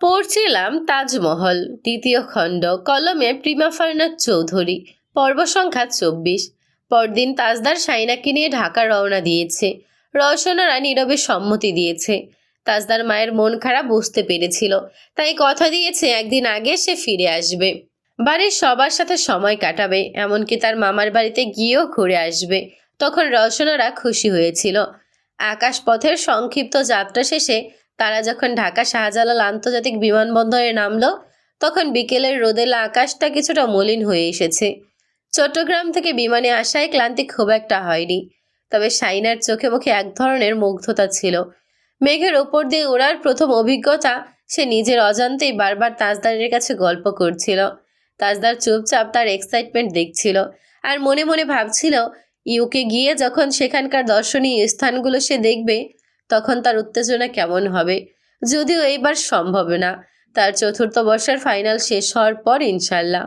পড়ছিলাম তাজমহল, দ্বিতীয় খণ্ড, কলমে প্রিমা ফারনাথ চৌধুরী, পর্ব সংখ্যা চব্বিশ। পরদিন তাজদার সাইনাকে নিয়ে ঢাকা রওনা দিয়েছে। রওশনারা নীরবে সম্মতি দিয়েছে। তাজদার মায়ের মন খারাপ বুঝতে পেরেছিল। তাই কথা দিয়েছে, একদিন আগে সে ফিরে আসবে। বাড়ির সবার সাথে সময় কাটাবে, এমনকি তার মামার বাড়িতে গিয়েও ঘুরে আসবে। তখন রওশনারা খুশি হয়েছিল। আকাশপথের সংক্ষিপ্ত যাত্রা শেষে তারা যখন ঢাকা শাহজালাল আন্তর্জাতিক বিমানবন্দরে নামলো, তখন বিকেলের রোদেলা আকাশটা কিছুটা মলিন হয়ে এসেছে। চট্টগ্রাম থেকে বিমানে আসায় ক্লান্তি খুব একটা হয়নি, তবে সাইনার চোখে মুখে এক ধরনের মুগ্ধতা ছিল। মেঘের ওপর দিয়ে ওড়ার প্রথম অভিজ্ঞতা সে নিজের অজান্তেই বারবার তাজদারের কাছে গল্প করছিল। তাজদার চুপচাপ তার এক্সাইটমেন্ট দেখছিল আর মনে মনে ভাবছিল, ইউকে গিয়ে যখন সেখানকার দর্শনীয় স্থানগুলো সে দেখবে তখন তার উত্তেজনা কেমন হবে? যদিও এইবার সম্ভব না। তার চতুর্থ বর্ষের ফাইনাল শেষ হওয়ার পর ইনশাল্লাহ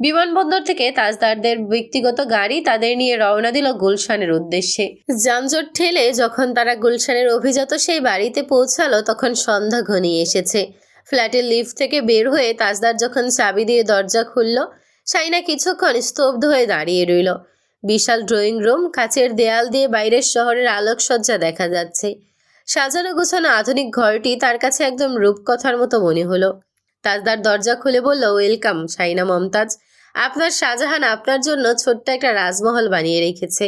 বিমানবন্দর থেকে তাজদারদের ব্যক্তিগত গাড়ি তাদের নিয়ে রওনা দিল গুলশানের উদ্দেশ্যে। যানজট ঠেলে যখন তারা গুলশানের অভিজাত সেই বাড়িতে পৌঁছালো, তখন সন্ধ্যা ঘনিয়ে এসেছে। ফ্ল্যাটের লিফট থেকে বের হয়ে তাজদার যখন চাবি দিয়ে দরজা খুলল সাইনা কিছুক্ষণ স্তব্ধ হয়ে দাঁড়িয়ে রইল। বিশাল ড্রয়িং রুম, কাচের দেয়াল দিয়ে বাইরের শহরের আলোকসজ্জা দেখা যাচ্ছে। সাজানো গোছানো আধুনিক ঘরটি তার কাছে একদম রূপকথার মতো মনে হলো। তাজদার দরজা খুলে বলল, ওয়েলকাম সাইনা মমতাজ। আপনার শাহজাহান আপনার জন্য ছোট্ট একটা রাজমহল বানিয়ে রেখেছে।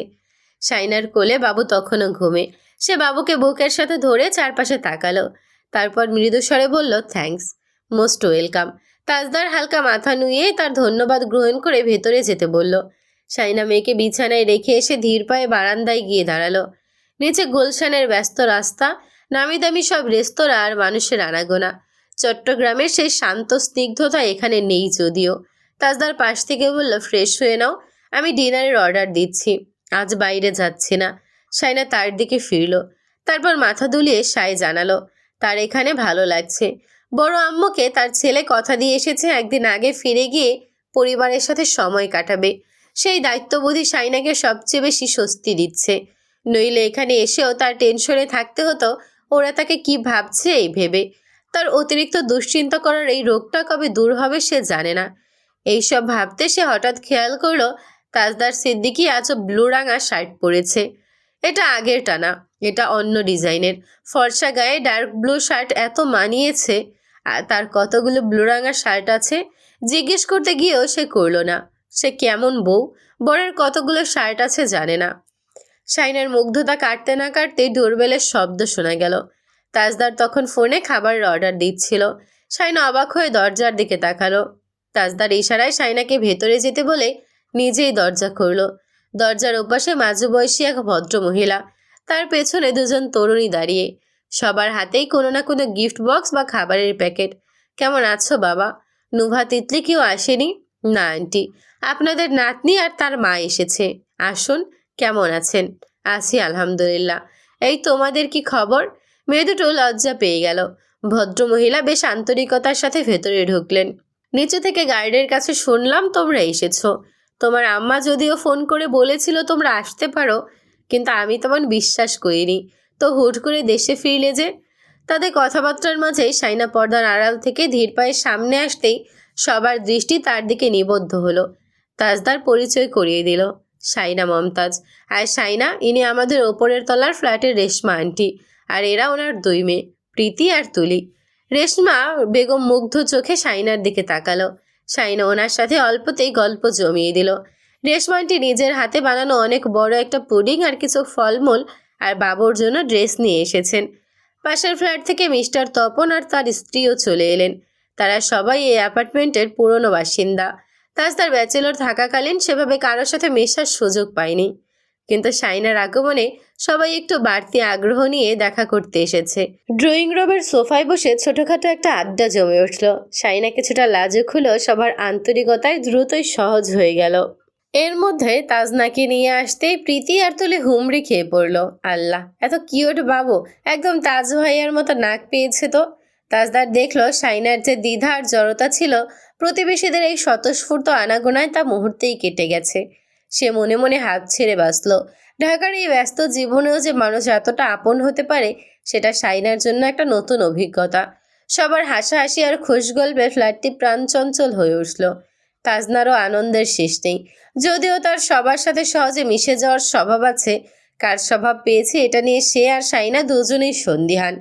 সাইনার কোলে বাবু তখনও ঘুমে। সে বাবুকে বুকের সাথে ধরে চারপাশে তাকালো। তারপর মৃদুস্বরে বলল, থ্যাঙ্কস, মোস্ট ওয়েলকাম। তাজদার হালকা মাথা নুয়ে তার ধন্যবাদ গ্রহণ করে ভেতরে যেতে বলল। সাইনা মেয়েকে বিছানায় রেখে এসে ধীর পায়ে বারান্দায় গিয়ে দাঁড়াল। নিচে গুলশানের ব্যস্ত রাস্তা নামি দামি সব রেস্তোরাঁ আর মানুষের আনাগোনা। চট্টগ্রামের সেই শান্ত স্নিগ্ধতা এখানে নেই যদিও। তাজদার পাশ থেকে বলল, ফ্রেশ হয়ে নাও, আমি ডিনারের অর্ডার দিচ্ছি। আজ বাইরে যাচ্ছি না। সাইনা তার দিকে ফিরল। তারপর মাথা দুলিয়ে সাই জানালো, তার এখানে ভালো লাগছে। বড় আম্মুকে তার ছেলে কথা দিয়ে এসেছে, একদিন আগে ফিরে গিয়ে পরিবারের সাথে সময় কাটাবে। সেই দায়িত্ববোধী সাইনাকে সবচেয়ে বেশি স্বস্তি দিচ্ছে। নইলে এখানে এসেও তার টেনশনে থাকতে হতো, ওরা তাকে কি ভাবছে এই ভেবে। তার অতিরিক্ত দুশ্চিন্তা করার এই রোগটা কবে দূর হবে সে জানে না। এইসব ভাবতে সে হঠাৎ খেয়াল করল, তাজদার সিদ্দিকি আজও ব্লু রাঙা শার্ট পরেছে। এটা আগের টানা, এটা অন্য ডিজাইনের। ফর্সা গায়ে ডার্ক ব্লু শার্ট এত মানিয়েছে তার কতগুলো ব্লু রাঙা শার্ট আছে, জিজ্ঞেস করতে গিয়েও সে করল না। সে কেমন বউ? বরের কতগুলো শার্ট আছে জানে না। শাইনের মুগ্ধতা কাটতে না কাটতে ডোরবেলের শব্দ শোনা গেল। তাজদার তখন ফোনে খাবারের অর্ডার দিচ্ছিল। শাইনা অবাক হয়ে দরজার দিকে তাকালো। তাজদার ইশারায় শাইনাকে ভেতরে যেতে বলে নিজেই দরজা খুলল। দরজার ওপাশে মাঝু বয়সী এক ভদ্র মহিলা তার পেছনে দুজন তরুণী দাঁড়িয়ে। সবার হাতেই কোনো না কোনো গিফট বক্স বা খাবারের প্যাকেট। কেমন আছো বাবা? নুভা তিতলি কেউ আসেনি? না, আন্টি। আপনাদের নাতনি আর তার মা এসেছে। আসুন কেমন আছেন? আছি আলহামদুলিল্লাহ। এই তোমাদের কি খবর? মেয়ে দুটো লজ্জা পেয়ে গেল। ভদ্রমহিলা বেশ আন্তরিকতার সাথে ভেতরে ঢুকলেন। নিচে থেকে গাইডের কাছে শুনলাম তোমরা এসেছ। তোমার আম্মা যদিও ফোন করে বলেছিল তোমরা আসতে পারো, কিন্তু আমি তেমন বিশ্বাস করিনি। তো হুট করে দেশে ফিরলে যে? তাদের কথাবার্তার মাঝে সাইনা পর্দার আড়াল থেকে ধীর পায়ে সামনে আসতেই সবার দৃষ্টি তার দিকে নিবদ্ধ হলো। তাজদার পরিচয় করিয়ে দিল। সাইনা মমতাজ। আর সাইনা ইনি আমাদের ওপরের তলার ফ্ল্যাটের রেশমা আন্টি। আর এরা ওনার দুই মেয়ে, প্রীতি আর তুলি। রেশমা বেগম মুগ্ধ চোখে সাইনার দিকে তাকালো। সাইনা ওনার সাথে অল্পতেই গল্প জমিয়ে দিল। রেশমা আন্টি নিজের হাতে বানানো অনেক বড় একটা পুডিং আর কিছু ফলমূল আর বাবুর জন্য ড্রেস নিয়ে এসেছেন। পাশের ফ্ল্যাট থেকে মিস্টার তপন আর তার স্ত্রীও চলে এলেন। তারা সবাই এই অ্যাপার্টমেন্টের পুরনো বাসিন্দা। তাজ তার ব্যাচেলর থাকাকালীন সেভাবে কারোর সাথে মেশার সুযোগ পায়নি। কিন্তু সাইনার আগমনে সবাই একটু বাড়তি আগ্রহ নিয়ে দেখা করতে এসেছে। ড্রয়িং রুমের সোফায় বসে ছোটখাটো একটা আড্ডা জমে উঠল। সাইনা কিছুটা লাজুক হলেও সবার আন্তরিকতায় দ্রুতই সহজ হয়ে গেল। এর মধ্যে তাজনাকে নিয়ে আসতেই প্রীতি আর তুলে হুমড়ি খেয়ে পড়ল। আল্লাহ, এত কিউট বাবু, একদম তাজ ভাইয়ার মতো নাক পেয়েছে তো। তাজদার দেখল সাইনার যে দ্বিধা আর জড়তা ছিল, প্রতিবেশীদের এই স্বতঃস্ফূর্ত আনাগোনায় তা মুহূর্তেই কেটে গেছে। সে মনে মনে হাত ছেড়ে বাঁচল। ঢাকার এই ব্যস্ত জীবনেও যে মানুষ এতটা আপন হতে পারে, সেটা সাইনার জন্য একটা নতুন অভিজ্ঞতা। সবার হাসাহাসি আর খুশ গল্পে ফ্ল্যাটটি প্রাণচঞ্চল হয়ে উঠল। তাজনারও আনন্দের শেষ নেই। যদিও তার সবার সাথে সহজে মিশে যাওয়ার স্বভাব আছে, কার স্বভাব পেয়েছে এটা নিয়ে সে আর সাইনা দুজনেই সন্দিহান।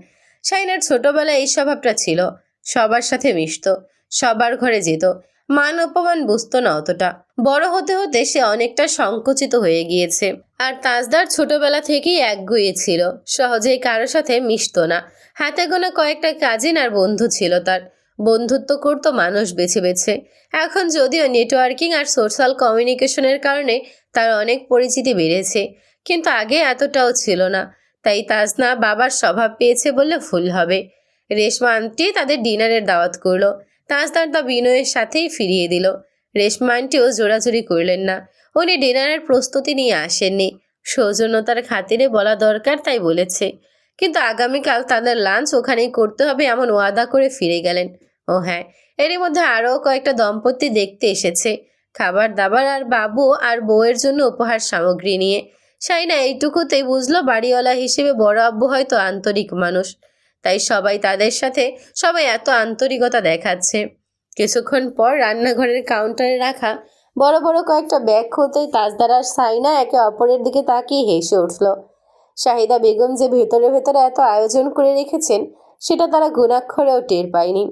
সাইনার ছোটবেলায় এই স্বভাবটা ছিল। সবার সাথে মিশত, সবার ঘরে যেত। মান অপমান বুঝতো না অতটা। বড় হতে হতে সে অনেকটা সংকুচিত হয়ে গিয়েছে। আর তাজদার ছোটবেলা থেকেই একগুয়ে ছিল। সহজেই কারোর সাথে মিশতো না। হাতে গোনা কয়েকটা কাজিন আর বন্ধু ছিল তার। বন্ধুত্ব করতো মানুষ বেছে বেছে। এখন যদিও নেটওয়ার্কিং আর সোশ্যাল কমিউনিকেশনের কারণে তার অনেক পরিচিতি বেড়েছে। কিন্তু আগে এতটাও ছিল না। তাই তাজনা বাবার স্বভাব পেয়েছে বললে ভুল হবে। রেশমা আন্টি তাদের ডিনারের দাওয়াত করল। তাজদার তা বিনয়ের সাথেই ফিরিয়ে দিল। রেশমা আন্টিও জোরাজুরি করলেন না। উনি ডিনারের প্রস্তুতি নিয়ে আসেননি। সৌজন্যতার খাতিরে বলা দরকার তাই বলেছে। কিন্তু আগামীকাল তাদের লাঞ্চ ওখানেই করতে হবে এমন ওয়াদা করে ফিরে গেলেন। ও হ্যাঁ এরই মধ্যে আরও কয়েকটা দম্পতি দেখতে এসেছে। খাবার দাবার আর বাবু আর বউয়ের জন্য উপহার সামগ্রী নিয়ে। সাইনা এইটুকুতেই বুঝলো বাড়িওয়ালা হিসেবে বড় আব্বু হয়তো আন্তরিক মানুষ। তাই সবাই তাদের সাথে সবাই এত আন্তরিকতা দেখাচ্ছে। কিছুক্ষণ পর রান্নাঘরের কাউন্টারে রাখা বড় বড় কয়েকটা ব্যাগ খুলতেই তাজদার আর সাইনা একে অপরের দিকে তাকিয়ে হেসে উঠল। শাহিদা বেগম যে ভেতরে ভেতরে এত আয়োজন করে রেখেছেন, সেটা তারা গুণাক্ষরেও টের পায়নি।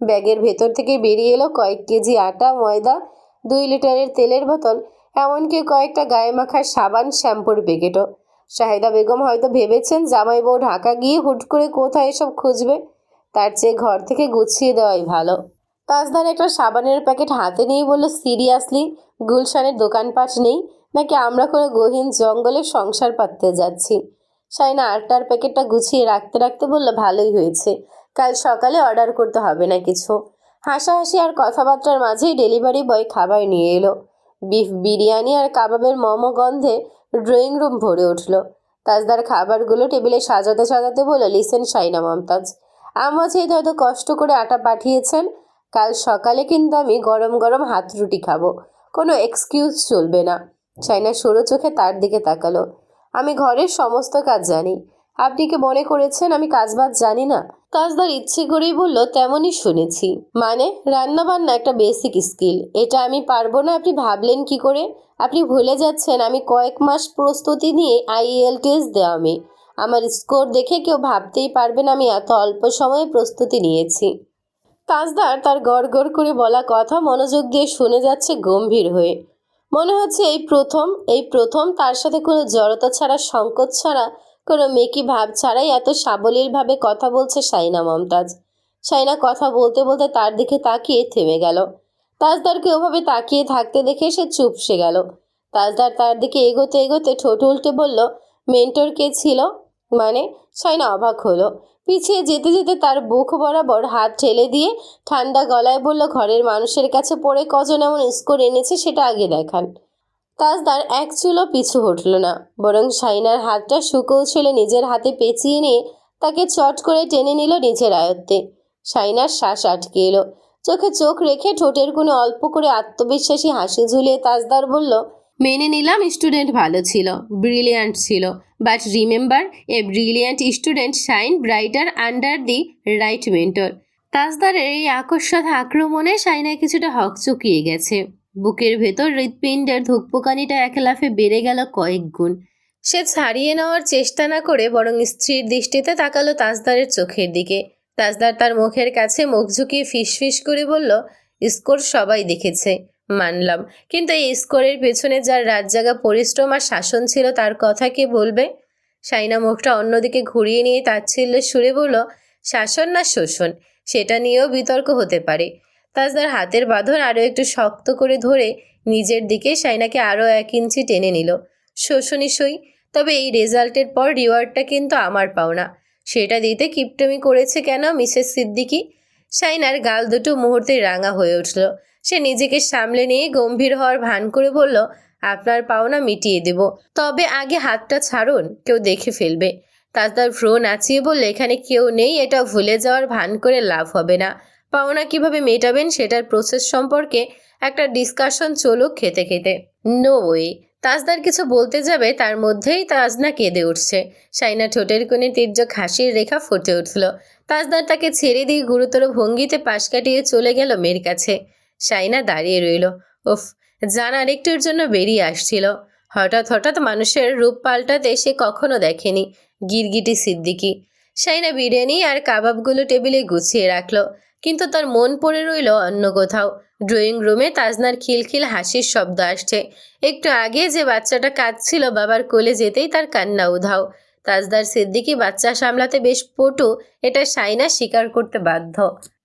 ব্যাগের ভেতর থেকে বেরিয়ে এলো কয়েক কেজি আটা, ময়দা, দুই লিটারের তেলের বোতল এমনকি কয়েকটা গায়ে মাখার সাবান, শ্যাম্পুর প্যাকেটও। শাহিদা বেগম হয়তো ভেবেছেন জামাই বউ ঢাকা গিয়ে হুট করে কোথায় এসব খুঁজবে? তার চেয়ে ঘর থেকে গুছিয়ে দেওয়াই ভালো। তাজদার একটা সাবানের প্যাকেট হাতে নিয়ে বলল সিরিয়াসলি গুলশানের দোকানপাট নেই, নাকি আমরা কোনো গহীন জঙ্গলে সংসার পাততে যাচ্ছি? সাইনা আটটার প্যাকেটটা গুছিয়ে রাখতে রাখতে বলল, ভালোই হয়েছে। কাল সকালে অর্ডার করতে হবে না কিছু। হাসাহাসি আর কথাবার্তার মাঝেই ডেলিভারি বয় খাবার নিয়ে এলো। বিফ বিরিয়ানি আর কাবাবের মোমো গন্ধে ড্রয়িং রুম ভরে উঠল। তাজদার খাবারগুলো টেবিলে সাজাতে সাজাতে বলল, লিসেন সাইনা মমতাজ আমার যেহেতু এত কষ্ট করে আটা পাঠিয়েছেন। কাল সকালে কিন্তু আমি গরম গরম হাত রুটি খাব। কোনো এক্সকিউজ চলবে না। চাইনা সরু চোখে তার দিকে তাকালো। আমি ঘরের সমস্ত কাজ জানি। আপনি কি মনে করেছেন আমি কাজবাজ জানি না? কাজদার ইচ্ছে করেই বলল, তেমনই শুনেছি। মানে রান্না বান্না একটা বেসিক স্কিল এটা আমি পারব না, আপনি ভাবলেন কি করে? আপনি ভুলে যাচ্ছেন, আমি কয়েক মাস প্রস্তুতি নিয়ে আইএল টেস্ট দেওয়া আমি আমার স্কোর দেখে কেউ ভাবতেই পারবে না, আমি এত অল্প সময়ে প্রস্তুতি নিয়েছি। তাজদার তার গড় গড় করে বলা কথা মনোযোগ দিয়ে শুনে যাচ্ছে গম্ভীর হয়ে। মনে হচ্ছে এই প্রথম এই প্রথম তার সাথে কোনো জড়তা ছাড়া, সংকোচ ছাড়া কোনো মেকি ভাব ছাড়াই এত সাবলীলভাবে কথা বলছে সাইনা মমতাজ? সাইনা কথা বলতে বলতে তার দিকে তাকিয়ে থেমে গেল। তাজদারকে ওভাবে তাকিয়ে থাকতে দেখে সে চুপসে গেল। তাজদার তার দিকে এগোতে এগোতে ঠোঁট উল্টে বলল, মেন্টর কে ছিল? মানে সাইনা অবাক হলো। পিছিয়ে যেতে যেতে তার বুক বরাবর হাত ঠেলে দিয়ে ঠান্ডা গলায় বলল, ঘরের মানুষের কাছে পড়ে কজন এমন স্কোর এনেছে সেটা আগে দেখান। তাজদার এক চুলো পিছু হটল না, বরং সাইনার হাতটা ছেলে নিজের হাতে পেঁচিয়ে নিয়ে তাকে চট করে টেনে নিল নিজের আয়ত্তে। সাইনার শ্বাস আটকে এলো। চোখে চোখ রেখে ঠোঁটের কোনো অল্প করে আত্মবিশ্বাসী হাসি ঝুলিয়ে তাজদার বলল, মেনে নিলাম স্টুডেন্ট ভালো ছিল, ব্রিলিয়ান্ট ছিল। But remember, a brilliant student shine brighter under the right mentor. তাজদারের এই আকস্মাত আক্রমণে সাইনা কিছুটা হক হকচকিয়ে গেছে। বুকের ভেতর হৃৎপিণ্ডের ধুকপুকানিটা এক লাফে বেড়ে গেল কয়েক গুণ। সে ছাড়িয়ে নেওয়ার চেষ্টা না করে বরং স্ত্রীর দৃষ্টিতে তাকালো তাজদারের চোখের দিকে। তাজদার তার মুখের কাছে মুখ ঝুঁকিয়ে ফিসফিস করে বলল, স্কোর সবাই দেখেছে, মানলাম। কিন্তু এই স্কোরের পেছনে যার রাত জাগা পরিশ্রম আর শাসন ছিল তার কথা কে বলবে? সাইনা মুখটা অন্যদিকে ঘুরিয়ে নিয়ে তাচ্ছিল্যের সুরে বলল, শাসন না শোষণ, সেটা নিয়েও বিতর্ক হতে পারে। তাজদার হাতের বাঁধন আরও একটু শক্ত করে ধরে নিজের দিকে সাইনাকে আরও এক ইঞ্চি টেনে নিল। শোষণই সই, তবে এই রেজাল্টের পর রিওয়ার্ডটা কিন্তু আমার পাওনা। সেটা দিতে কিপটমি করেছে কেন মিসেস সিদ্দিকি? সাইনার গাল দুটো মুহূর্তে রাঙা হয়ে উঠল। সে নিজেকে সামলে নিয়ে গম্ভীর হওয়ার ভান করে বলল, আপনার পাওনা মিটিয়ে দেব। তবে আগে হাতটা ছাড়ুন, কেউ দেখে ফেলবে। তাজদার ভ্রু নাচিয়ে বললে, এখানে কেউ নেই, এটা ভুলে যাওয়ার ভান করে লাভ হবে না। পাওনা কীভাবে মেটাবেন সেটার প্রসেস সম্পর্কে একটা ডিসকাশন চলুক খেতে খেতে। নো ওয়ে তাজদার কিছু বলতে যাবে, তার মধ্যেই তাজনা কেঁদে উঠছে। সাইনা ঠোঁটের কোণে তীর্যক হাসির রেখা ফুটে উঠল। তাজদার তাকে ছেড়ে দিয়ে গুরুতর ভঙ্গিতে পাশ কাটিয়ে চলে গেল মেয়ের কাছে। সাইনা দাঁড়িয়ে রইল। ওফ জান আরেকটুর জন্য বেরিয়ে আসছিল। হঠাৎ হঠাৎ মানুষের রূপ পাল্টাতে সে কখনো দেখেনি। গিরগিটি সিদ্দিকি। সাইনা বিরিয়ানি আর কাবাবগুলো টেবিলে গুছিয়ে রাখল। কিন্তু তার মন পড়ে রইল অন্য কোথাও। ড্রয়িং রুমে তাজনার খিলখিল হাসির শব্দ আসছে। একটু আগে যে বাচ্চাটা কাঁদছিল বাবার কোলে যেতেই তার কান্না উধাও। তাজদার সিদ্দিকি বাচ্চা সামলাতে বেশ পটু, এটা সাইনা স্বীকার করতে বাধ্য।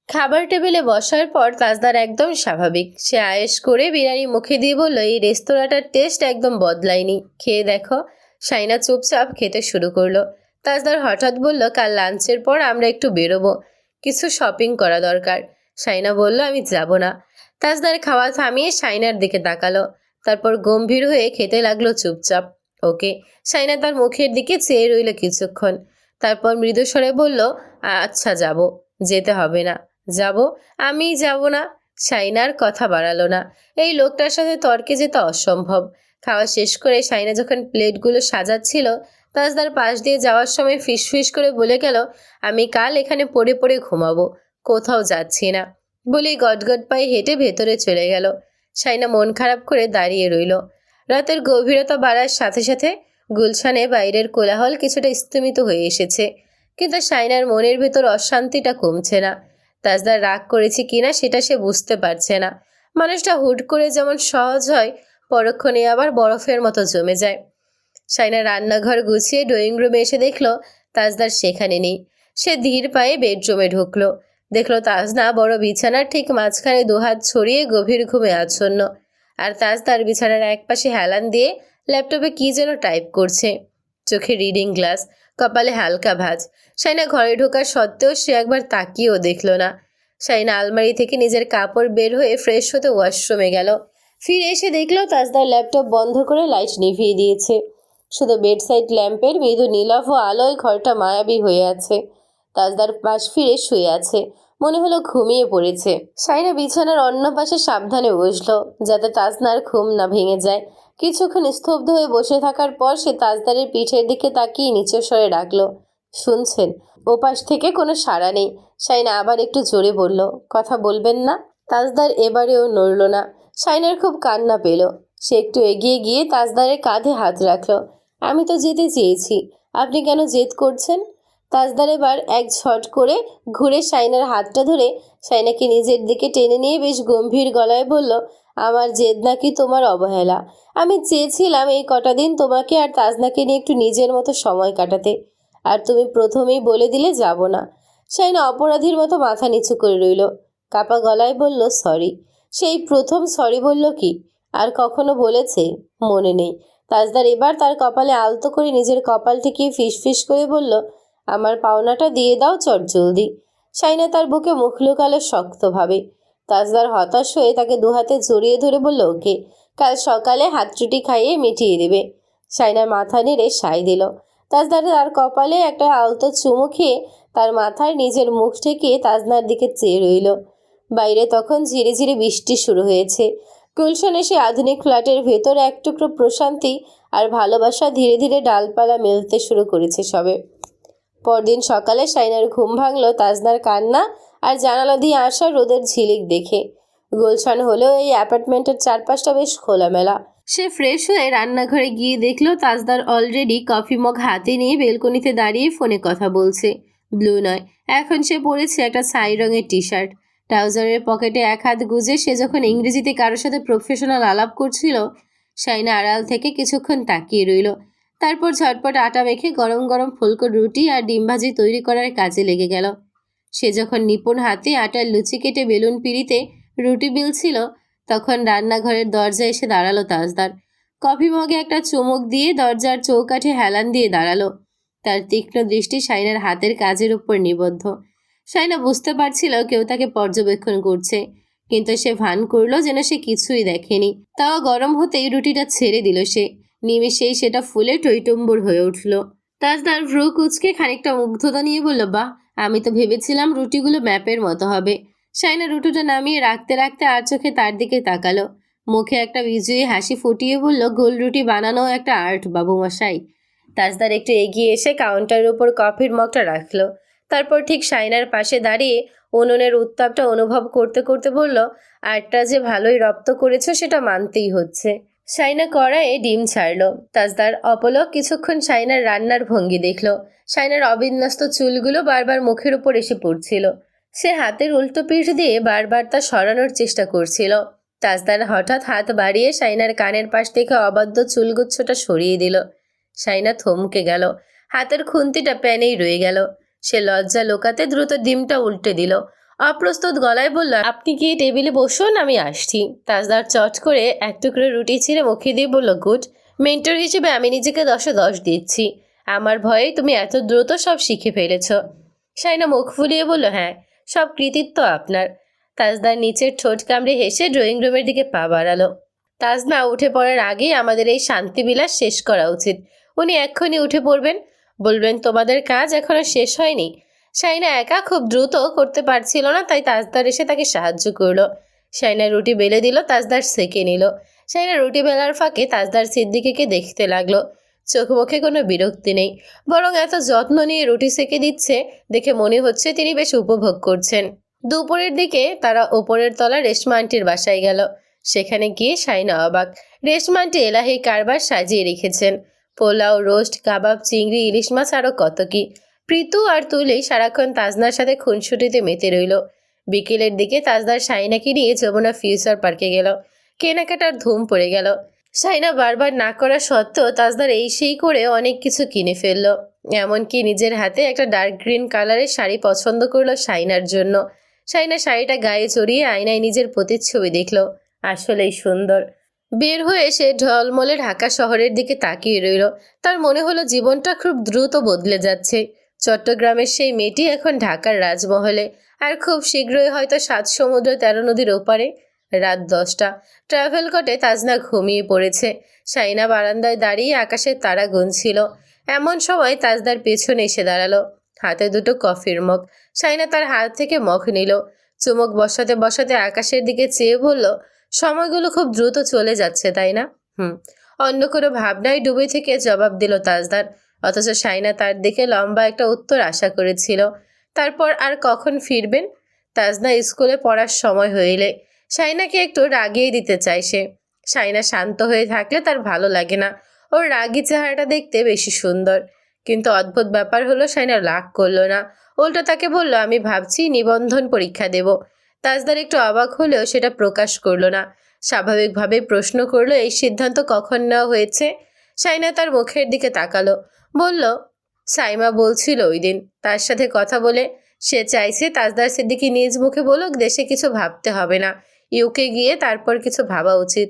খাবার টেবিলে বসার পর তাজদার একদম স্বাভাবিক। সে আয়েস করে বিরিয়ানি মুখে দিয়ে বলল, এই রেস্তোরাঁটার টেস্ট একদম বদলায়নি। খেয়ে দেখো। সাইনা চুপচাপ খেতে শুরু করল। তাজদার হঠাৎ বলল, কাল লাঞ্চের পর আমরা একটু বেরোবো। কিছু শপিং করা দরকার। সাইনা বলল, আমি যাব না। তাজদার খাওয়া থামিয়ে সাইনার দিকে তাকালো। তারপর গম্ভীর হয়ে খেতে লাগল চুপচাপ। ওকে। সাইনা তার মুখের দিকে চেয়ে রইল কিছুক্ষণ। তারপর মৃদুস্বরে বলল আচ্ছা যাব। যেতে হবে না। যাব? আমি যাব না। সাইনার কথা বাড়ালো না। এই লোকটার সাথে তর্কে যেতে অসম্ভব। খাওয়া শেষ করে সাইনা যখন প্লেটগুলো সাজাচ্ছিল তাজদার পাশ দিয়ে যাওয়ার সময় ফিস করে বলে গেল, আমি কাল এখানে পড়ে পড়ে ঘুমাবো, কোথাও যাচ্ছি না। বলেই গটগট পায়ে হেঁটে ভেতরে চলে গেল। সাইনা মন খারাপ করে দাঁড়িয়ে রইল। রাতের গভীরতা বাড়ার সাথে সাথে গুলশানে বাইরের কোলাহল কিছুটা স্থমিত হয়ে এসেছে। কিন্তু সাইনার মনের ভেতর অশান্তিটা কমছে না। তাজদার রাগ করেছে কিনা সেটা সে বুঝতে পারছে না। মানুষটা হুট করে যেমন সহজ হয় পরক্ষণে আবার বরফের মতো জমে যায়। সাইনা রান্নাঘর গুছিয়ে ড্রয়িং রুমে এসে দেখল তাজদার সেখানে নেই। সে ধীর পায়ে বেডরুমে ঢুকলো। দেখল তাজনা বড় বিছানার ঠিক মাঝখানে দুহাত ছড়িয়ে গভীর ঘুমে আচ্ছন্ন। আর তাজদার বিছানার একপাশে হেলান দিয়ে ল্যাপটপে কি যেন টাইপ করছে। চোখে রিডিং গ্লাস, কপালে হালকা ভাজ। সাইনা ঘরে ঢোকার সত্ত্বেও সে একবার তাকিয়েও দেখল না। সাইনা আলমারি থেকে নিজের কাপড় বের হয়ে ফ্রেশ হতে ওয়াশরুমে গেল। ফিরে এসে দেখল তাজদার ল্যাপটপ বন্ধ করে লাইট নিভিয়ে দিয়েছে। শুধু বেডসাইড ল্যাম্পের মৃদু নীলাভ আলোয় ঘরটা মায়াবী হয়ে আছে। তাজদার পাশ ফিরে শুয়ে আছে। মনে হলো ঘুমিয়ে পড়েছে। সাইনা বিছানার অন্য পাশে সাবধানে বসল, যাতে তাজনার ঘুম না ভেঙে যায়। কিছুক্ষণ স্তব্ধ হয়ে বসে থাকার পর সে তাজদারের পিঠের দিকে তাকিয়ে নিচু স্বরে ডাকলো শুনছেন ওপাশ থেকে কোনো সাড়া নেই। সাইনা আবার একটু জোরে বলল, কথা বলবেন না? তাজদার এবারেও নড়ল না। সাইনার খুব কান্না পেল। সে একটু এগিয়ে গিয়ে তাজদারের কাঁধে হাত রাখল। আমি তো যেতে চেয়েছি। আপনি কেন জেদ করছেন? তাজদার এবার এক ঝট করে ঘুরে সাইনার হাতটা ধরে সাইনাকে নিজের দিকে টেনে নিয়ে বেশ গম্ভীর গলায় বলল, আমার জেদ নাকি তোমার অবহেলা। আমি চেয়েছিলাম এই কটা দিন তোমাকে আর তাজনাকে নিয়ে একটু নিজের মতো সময় কাটাতে। আর তুমি প্রথমেই বলে দিলে যাব না। সাইনা অপরাধীর মতো মাথা নিচু করে রইল। কাপা গলায় বলল, সরি। সেই প্রথম সরি বলল কি? আর কখনো বলেছে? মনে নেই। তাজদার এবার তার কপালে আলতো করে নিজের কপাল ঠেকিয়ে ফিস করে বলল, আমার পাওনাটা দিয়ে দাও চট জলদি। সাইনা তার বুকে মুখ লুকালো শক্তভাবে। তাজদার হতাশ হয়ে তাকে দুহাতে জড়িয়ে ধরে বলল, ওকে, কাল সকালে হাতচুটি খাইয়ে মিটিয়ে দেবে। সাইনার মাথা নেড়ে সাই দিল। তাজদার তার কপালে একটা আলতো চুমু খেয়ে তার মাথায় নিজের মুখ ঠেকিয়ে তাজনার দিকে চেয়ে রইল। বাইরে তখন ঝিরে ধীরে বৃষ্টি শুরু হয়েছে। গুলশানে সে আধুনিক ফ্ল্যাটের ভেতর এক টুকরো প্রশান্তি আর ভালোবাসা ধীরে ধীরে ডালপালা মেলতে শুরু করেছে সবে। পরদিন সকালে সাইনার ঘুম ভাঙল তাজনার কান্না আর জানালা দিয়ে আসা রোদের ঝিলিক দেখে। গুলশান হলেও এই অ্যাপার্টমেন্টের চারপাশটা বেশ খোলামেলা। সে ফ্রেশ হয়ে রান্নাঘরে গিয়ে দেখল তাজদার অলরেডি কফি মগ হাতে নিয়ে বেলকনিতে দাঁড়িয়ে ফোনে কথা বলছে। ব্লু নয়, এখন সে পরেছে একটা ছাই রঙের টি শার্ট ট্রাউজারের পকেটে এক হাত গুজে সে যখন ইংরেজিতে কারোর সাথে প্রফেশনাল আলাপ করছিল সাইনা আড়াল থেকে কিছুক্ষণ তাকিয়ে রইল। তারপর ঝটপট আটা মেখে গরম গরম ফুলকো রুটি আর ডিম ভাজি তৈরি করার কাজে লেগে গেল। সে যখন নিপুণ হাতে আটার লুচি কেটে বেলুন পিড়িতে রুটি বিলছিল, তখন রান্নাঘরের দরজায় এসে দাঁড়াল তাজদার। কফি মগে একটা চুমুক দিয়ে দরজার চৌকাঠে হেলান দিয়ে দাঁড়াল। তার তীক্ষ্ণ দৃষ্টি সাইনার হাতের কাজের উপর নিবদ্ধ। সাইনা বুঝতে পারছিল কেউ তাকে পর্যবেক্ষণ করছে, কিন্তু সে ভান করল যেন সে কিছুই দেখেনি। তাও গরম হতেই রুটিটা ছেড়ে দিল সে। নিমেষেই সেটা ফুলে টইটম্বুর হয়ে উঠল। তাজদার ভ্রু কুচকে খানিকটা মুগ্ধতা নিয়ে বলল, বাহ, আমি তো ভেবেছিলাম রুটিগুলো ম্যাপের মতো হবে। সাইনা রুটিটা নামিয়ে রাখতে রাখতে আর চোখে তার দিকে তাকালো। মুখে একটা বিজয়ী হাসি ফুটিয়ে বলল, গোল রুটি বানানো একটা আর্ট বাবু মশাই তাজদার একটু এগিয়ে এসে কাউন্টারের উপর কফির মগটা রাখল। তারপর ঠিক সাইনার পাশে দাঁড়িয়ে উনুনের উত্তাপটা অনুভব করতে করতে বলল আর্টটা যে ভালোই রপ্ত করেছ সেটা মানতেই হচ্ছে। সাইনা কড়াইয়ে ডিম ছাড়লো। তাজদার অপলক কিছুক্ষণ সাইনার রান্নার ভঙ্গি দেখল। সাইনার অবিন্যস্ত চুলগুলো বারবার মুখের উপর এসে পড়ছিল। সে হাতের উল্টো পিঠ দিয়ে বারবার তা সরানোর চেষ্টা করছিল। তাজদার হঠাৎ হাত বাড়িয়ে সাইনার কানের পাশ থেকে অবাধ্য চুলগুচ্ছটা সরিয়ে দিল। সাইনা থমকে গেল। হাতের খুন্তিটা প্যানেই রয়ে গেল। সে লজ্জা লোকাতে দ্রুত ডিমটা উল্টে দিল। অপ্রস্তুত গলায় বলল, আপনি কি টেবিলে বসুন, আমি আসছি। তাজদার চট করে এক টুকরো রুটি ছিঁড়ে মুখে দিয়ে বলল, গুড, মেন্টর হিসেবে আমি নিজেকে দশে দশ দিচ্ছি। আমার ভয়ে তুমি এত দ্রুত সব শিখে ফেলেছ। সাইনা মুখ ফুলিয়ে বলল হ্যাঁ সব কৃতিত্ব আপনার। তাজদার নিচের ঠোঁট কামড়ে হেসে ড্রয়িং রুমের দিকে পা বাড়ালো। তাজনা উঠে পড়ার আগেই আমাদের এই শান্তিবিলাস শেষ করা উচিত। উনি এক্ষুনি উঠে পড়বেন বলবেন, তোমাদের কাজ এখনও শেষ হয়নি। সাইনা একা খুব দ্রুত করতে পারছিল না, তাই তাজদার এসে তাকে সাহায্য করল। সাইনা রুটি বেলে দিল, তাজদার সেকে নিল। সাইনা রুটি বেলার ফাঁকে তাজদার সিদ্দিকিকে দেখতে লাগল। চোখ মুখে কোনো বিরক্তি নেই, বরং এত যত্ন নিয়ে রুটি সেকে দিচ্ছে দেখে মনে হচ্ছে তিনি বেশ উপভোগ করছেন। দুপুরের দিকে তারা ওপরের তলা রেশমা আন্টির বাসায় গেল। সেখানে গিয়ে সাইনা অবাক। রেশমা আন্টি এলাহি কারবার সাজিয়ে রেখেছেন। পোলাও, রোস্ট, কাবাব, চিংড়ি, ইলিশ মাছ আরও কত কি। প্রীতু আর তুলি সারাক্ষণ তাজনার সাথে খুনসুটিতে মেতে রইল। বিকেলের দিকে তাজদার সাইনাকে নিয়ে যমুনা ফিউচার পার্কে গেল। কেনাকাটার ধুম পড়ে গেল। সাইনা বারবার না করা সত্ত্বেও তাজদার এই সেই করে অনেক কিছু কিনে ফেলল। এমনকি নিজের হাতে একটা ডার্ক গ্রিন কালারের শাড়ি পছন্দ করল সাইনার জন্য। সাইনা শাড়িটা গায়ে চড়িয়ে আয়নায় নিজের প্রতিচ্ছবি দেখল। আসলেই সুন্দর। বের হয়ে সে ঢলমলে ঢাকা শহরের দিকে তাকিয়ে রইল। তার মনে হলো জীবনটা খুব দ্রুত বদলে যাচ্ছে। চট্টগ্রামের সেই মেয়েটি এখন ঢাকার রাজমহলে, আর খুব শীঘ্রই হয়তো সাত সমুদ্র তেরো নদীর ওপারে। রাত দশটা, ট্রাভেল কটে তাজনা ঘুমিয়ে পড়েছে। সাইনা বারান্দায় দাঁড়িয়ে আকাশের তারা গুনছিল। এমন সময় তাজদার পেছনে এসে দাঁড়াল। হাতে দুটো কফির মগ। সাইনা তার হাত থেকে মগ নিল। চুমুক বসাতে বসাতে আকাশের দিকে চেয়ে বলল সময়গুলো খুব দ্রুত চলে যাচ্ছে, তাই না? হুম। অন্য কোনো ভাবনায় ডুবে থেকে জবাব দিল তাজদার। অথচ সাইনা তার দিকে লম্বা একটা উত্তর আশা করেছিল। তারপর আর কখন ফিরবেন? তাজনা স্কুলে পড়ার সময় হইলে। সাইনাকে একটু রাগিয়ে দিতে চায় সে। সাইনা শান্ত হয়ে থাকলে তার ভালো লাগে না। ওর রাগি চেহারাটা দেখতে বেশি সুন্দর। কিন্তু অদ্ভুত ব্যাপার হলো সাইনা রাগ করল না। উল্টো তাকে বলল, আমি ভাবছি নিবন্ধন পরীক্ষা দেব। তাজদার একটু অবাক হলেও সেটা প্রকাশ করল না। স্বাভাবিকভাবে প্রশ্ন করল, এই সিদ্ধান্ত কখন নেওয়া হয়েছে? সাইনা তার মুখের দিকে তাকালো। বলল, সাইমা বলছিল ওই দিন। তার সাথে কথা বলে সে চাইছে তাজদার সিদ্দিকি নিজ মুখে বলুক, দেশে কিছু ভাবতে হবে না। ইউকে গিয়ে তারপর কিছু ভাবা উচিত।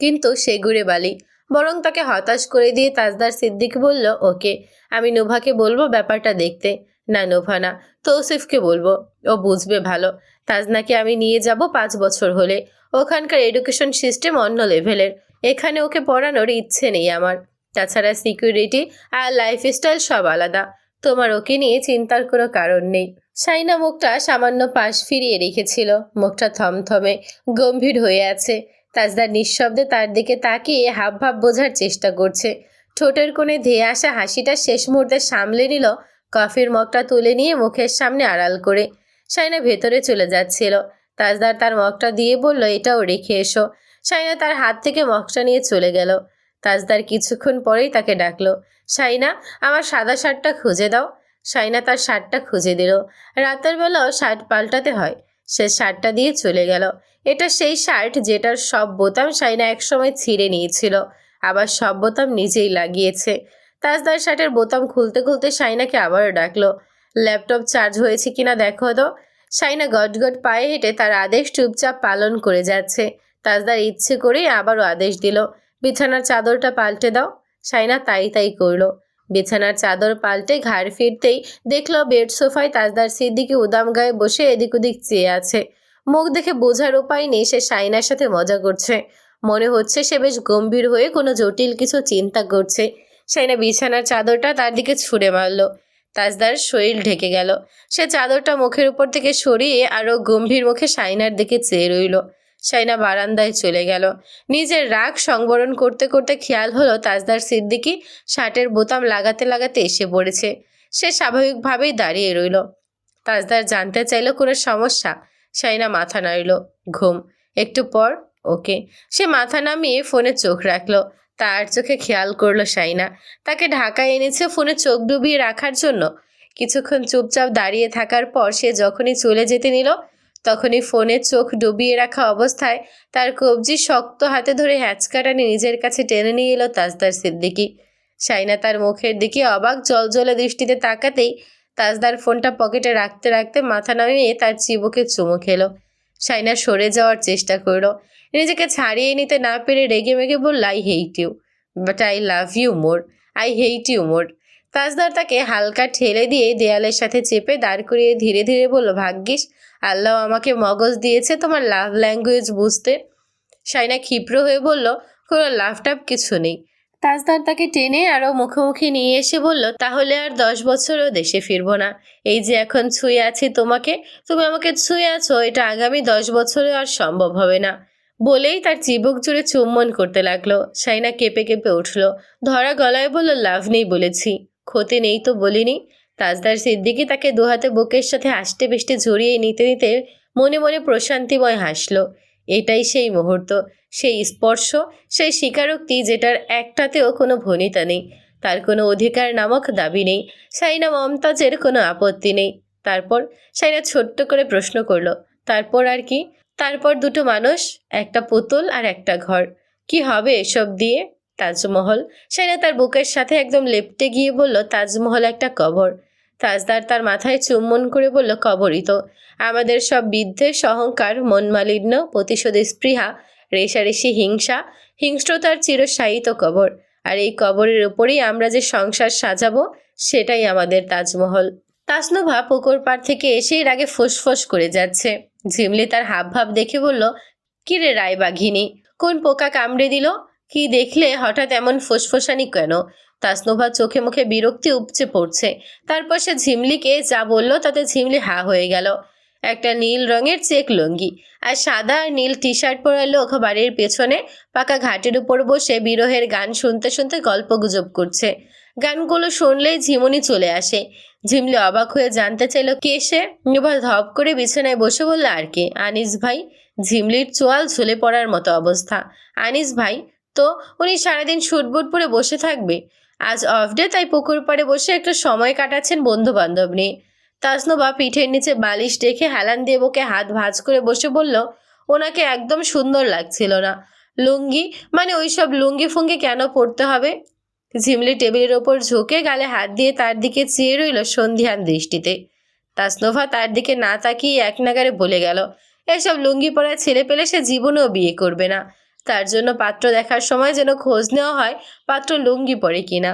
কিন্তু সে ঘুরে বালি। বরং তাকে হতাশ করে দিয়ে তাজদার সিদ্দিক বলল, ওকে, আমি নোভাকে বলব ব্যাপারটা দেখতে। না নোভা না তৌসিফকে বলব, ও বুঝবে ভালো। তাজনাকে আমি নিয়ে যাব পাঁচ বছর হলে। ওখানকার এডুকেশন সিস্টেম অন্য লেভেলের এখানে ওকে পড়ানোর ইচ্ছে নেই আমার। তাছাড়া সিকিউরিটি আর লাইফস্টাইল সব আলাদা। তোমার ওকে নিয়ে চিন্তার কোনো কারণ নেই। সাইনা মুখটা সামান্য পাশ ফিরিয়ে রেখেছিল। মুখটা থমথমে গম্ভীর হয়ে আছে। তাজদার নিঃশব্দে তার দিকে তাকিয়ে হাবভাব বোঝার চেষ্টা করছে। ঠোঁটের কোণে ধেয়ে আসা হাসিটা শেষ মুহূর্তে সামলে নিল কফির মগটা তুলে নিয়ে মুখের সামনে আড়াল করে সাইনা ভেতরে চলে যাচ্ছিল। তাজদার তার মগটা দিয়ে বলল, এটাও রেখে এসো। সাইনা তার হাত থেকে মগটা নিয়ে চলে গেল। তাজদার কিছুক্ষণ পরেই তাকে ডাকলো সাইনা আমার সাদা শার্টটা খুঁজে দাও। সাইনা তার শার্টটা খুঁজে দিল। রাতের বেলাও শার্ট পাল্টাতে হয়। সে শার্টটা দিয়ে চলে গেল। এটা সেই শার্ট যেটার সব বোতাম সাইনা একসময় ছিঁড়ে নিয়েছিল। আবার সব বোতাম নিজেই লাগিয়েছে। তাজদার শার্টের বোতাম খুলতে খুলতে সাইনাকে আবারও ডাকলো। ল্যাপটপ চার্জ হয়েছে কিনা দেখো তো। সাইনা গটগট পায়ে হেঁটে তার আদেশ চুপচাপ পালন করে যাচ্ছে। তাজদার ইচ্ছে করেই আবারও আদেশ দিল, বিছানার চাদরটা পাল্টে দাও। সাইনা তাই তাই করল। বিছানার চাদর পাল্টে ঘাড় ফিরতেই দেখল বেড সোফায় তাজদার সিদ্দিকি উদাম গায়ে বসে এদিক ওদিক চেয়ে আছে। মুখ দেখে বোঝার উপায় নেই, সে সাইনার সাথে মজা করছে। মনে হচ্ছে সে বেশ গম্ভীর হয়ে কোনো জটিল কিছু চিন্তা করছে। সাইনা বিছানার চাদরটা তার দিকে ছুঁড়ে মারল। তাজদার শরীর ঢেকে গেল। সে চাদরটা মুখের উপর থেকে সরিয়ে আরও গম্ভীর মুখে সাইনার দিকে চেয়ে রইল। সাইনা বারান্দায় চলে গেল। নিজের রাগ সংবরণ করতে করতে খেয়াল হলো তাজদার সিদ্দিকি শার্টের বোতাম লাগাতে লাগাতে এসে পড়েছে। সে স্বাভাবিকভাবেই দাঁড়িয়ে রইল। তাজদার জানতে চাইলো কোনো সমস্যা। সাইনা মাথা নাড়ল। ঘুম। একটু পর, ওকে। সে মাথা নামিয়ে ফোনে চোখ রাখল। তার চোখে খেয়াল করল সাইনা তাকে ঢাকায় এনেছে ফোনে চোখ ডুবিয়ে রাখার জন্য। কিছুক্ষণ চুপচাপ দাঁড়িয়ে থাকার পর সে যখনই চলে যেতে নিল, তখনই ফোনে চোখ ডুবিয়ে রাখা অবস্থায় তার কবজি শক্ত হাতে ধরে হ্যাচকাটানি নিজের কাছে টেনে নিয়ে এলো তাজদার সিদ্দিকি। সাইনা তার মুখের দিকে অবাক জলজলে দৃষ্টিতে তাকাতেই তাজদার ফোনটা পকেটে রাখতে রাখতে মাথা নামিয়ে তার চিবুকে চুমু খেলো। সাইনা সরে যাওয়ার চেষ্টা করল। নিজেকে ছাড়িয়ে নিতে না পেরে রেগে মেগে বলল I hate you but I love you more I hate you more Tajdar তাকে হালকা ঠেলে দিয়ে দেয়ালের সাথে চেপে দাঁড় করিয়ে ধীরে ধীরে বলল, ভাগ্যিস, আল্লাহ আমাকে মগজ দিয়েছে তোমার লাভ ল্যাঙ্গুয়েজ বুঝতে। সাইনা ক্ষিপ্র হয়ে বলল, কোনো লাভ টাভ কিছু নেই। তাজদার তাকে টেনে আরও মুখোমুখি নিয়ে এসে বলল, তাহলে আর দশ বছরও দেশে ফিরবো না। এই যে এখন ছুঁয়ে আছি তোমাকে, তুমি আমাকে ছুঁয়ে আছো, এটা আগামী দশ বছরে আর সম্ভব হবে না। বলেই তার চিবুক জুড়ে চুম্বন করতে লাগল। সাইনা কেঁপে কেঁপে উঠল। ধরা গলায় বলল, লাভ নেই বলেছি। ক্ষতি নেই তো বলিনি। তাজদার সিদ্দিকি তাকে দুহাতে বুকের সাথে আষ্টে বেষ্টে জড়িয়ে নিতে নিতে মনে মনে প্রশান্তিময় হাসলো। এটাই সেই মুহূর্ত, সেই স্পর্শ, সেই স্বীকারোক্তি যেটার একটাতেও কোনো ভনিতা নেই। তার কোনো অধিকার নামক দাবি নেই। সাইনা মমতাজের কোনো আপত্তি নেই। তারপর সাইনা ছোট্ট করে প্রশ্ন করল, তারপর আর কি? তারপর দুটো মানুষ, একটা পুতুল আর একটা ঘর। কি হবে এসব দিয়ে? তাজমহল। সাইনা তার বুকের সাথে একদম লেপটে গিয়ে বলল, তাজমহল একটা কবর। তাজদার তার মাথায় চুম্বন করে বলল কবরই তো আমাদের সব বিদ্বেষ অহংকার মনমালিন্য প্রতিশোধ স্পৃহা রেশারেশি হিংসা, হিংস্রতার চিরস্থায়িত কবর। আর এই কবরের উপরেই আমরা যে সংসার সাজাবো, সেটাই আমাদের তাজমহল। তাসনুভা পুকুর পাড় থেকে এসেই রাগে ফোঁস করে যাচ্ছে। ঝিমলি তার হাবভাব দেখে বলল, কিরে রায় বাঘিনী কোন পোকা কামড়ে দিল? কি দেখলে হঠাৎ এমন ফোসফোসানি কেন? তাসনুভা চোখে মুখে বিরক্তি উপচে পড়ছে। তারপর সে ঝিমলিকে যা বলল, তাতে ঝিমলি হা হয়ে গেল। একটা নীল রঙের চেক লুঙ্গি আর সাদা আর নীল টি শার্ট পরা লোক বাড়ির পেছনে পাকা ঘাটের উপর বসে বিরহের গান শুনতে শুনতে গল্প গুজব করছে। গানগুলো শুনলেই ঝিমুনি চলে আসে। ঝিমলি অবাক হয়ে জানতে চাইল, কে সে? এবার ধপ করে বিছানায় বসে বলল, আর কে? আনিস ভাই? ঝিমলির চোয়াল ঝুলে পড়ার মতো অবস্থা। আনিস ভাই, তো উনি সারাদিন শুটবুট পরে বসে থাকবে? আজ অফ ডে তাই পুকুর পাড়ে বসে একটু সময় কাটাচ্ছেন বন্ধু বান্ধব নিয়ে। তাসনোবা পিঠের নিচে বালিশ রেখে হেলান দিয়ে বুকে হাত ভাঁজ করে বসে বলল, ওনাকে একদম সুন্দর লাগছিল না। লুঙ্গি? মানে ওইসব লুঙ্গি ফুঙ্গি কেন পরতে হবে? ঝিমলি টেবিলের ওপর ঝুঁকে গালে হাত দিয়ে তার দিকে চেয়ে রইল সন্ধিহান দৃষ্টিতে। তাসনোভা তার দিকে না তাকিয়ে এক নাগারে বলে গেল, এসব লুঙ্গি পরা ছেলে পেলে সে জীবনেও বিয়ে করবে না। তার জন্য পাত্র দেখার সময় যেন খোঁজ নেওয়া হয় পাত্র লুঙ্গি পরে কিনা।